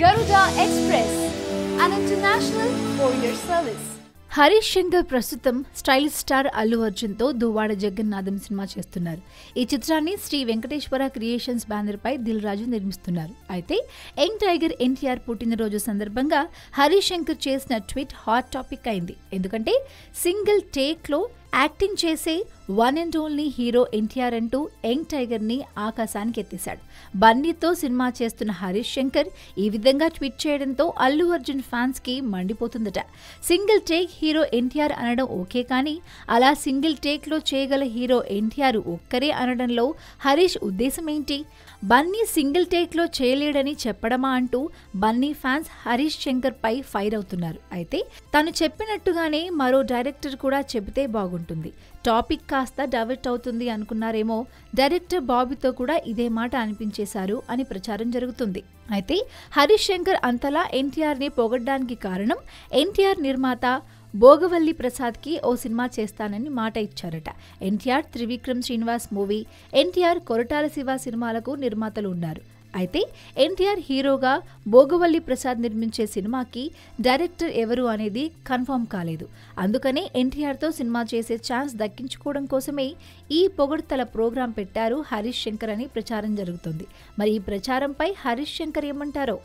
Garuda express and international courier service Harish Shankar ప్రస్తుతం stylish star Allu అర్జున్తో Duvvada Jagannadham cinema చేస్తున్నారు. ఈ చిత్రాన్ని శ్రీ వెంకటేశ్వర క్రియేషన్స్ బ్యానర్పై దిల్ రాజు నిర్మిస్తున్నారు. అయితే యంగ్ టైగర్ ఎన్టీఆర్ పుట్టినరోజు సందర్భంగా హరీష్ శంకర్ చేసిన ట్వీట్ హాట్ టాపిక్ అయింది. ఎందుకంటే సింగిల్ టేక్లో యాక్టింగ్ చేసే one and only hero NTR అంటూ యంగ్ టైగర్ని ఆకాశానికి ఎత్తేశాడు బన్నీతో సినిమా చేస్తున్న హరీష్ శంకర్ ఈ విధంగా ట్వీట్ చేయడంతో అల్లు అర్జున్ ఫ్యాన్స్కి మండిపోతుందట. సింగిల్ టేక్ హీరో ఎన్టీఆర్ అనడం ఓకే కానీ అలా సింగిల్ టేక్లో చేయగల హీరో ఎన్టీఆర్ ఒక్కరే అనడంలో హరీష్ ఉద్దేశం ఏంటి? బన్నీ సింగిల్ టేక్లో చేయలేడని చెప్పడమా అంటూ బన్నీ ఫ్యాన్స్ హరీష్ శంకర్ పై ఫైర్ అవుతున్నారు. అయితే తను చెప్పినట్టుగానే మరో డైరెక్టర్ కూడా చెబితే బాగుంటుంది. టాపిక్ కాస్త డైవర్ట్ అవుతుంది అనుకున్నారేమో. డైరెక్టర్ బాబీతో కూడా ఇదే మాట అనిపించేశారు అని ప్రచారం జరుగుతుంది. అయితే హరీష్ శంకర్ అంతలా ఎన్టీఆర్ని పొగడ్డానికి కారణం ఎన్టీఆర్ నిర్మాత భోగవల్లి ప్రసాద్కి ఓ సినిమా చేస్తానని మాట ఇచ్చారట. ఎన్టీఆర్ త్రివిక్రమ్ శ్రీనివాస్ మూవీ ఎన్టీఆర్ కొరటాల శివ సినిమాలకు నిర్మాతలు ఉన్నారు. అయితే ఎన్టీఆర్ హీరోగా భోగవల్లి ప్రసాద్ నిర్మించే సినిమాకి డైరెక్టర్ ఎవరు అనేది కన్ఫర్మ్ కాలేదు. అందుకనే ఎన్టీఆర్తో సినిమా చేసే ఛాన్స్ దక్కించుకోవడం కోసమే ఈ పొగడ్తల ప్రోగ్రాం పెట్టారు హరీష్ శంకర్ అని ప్రచారం జరుగుతుంది. మరి ఈ ప్రచారంపై హరీష్ శంకర్ ఏమంటారో?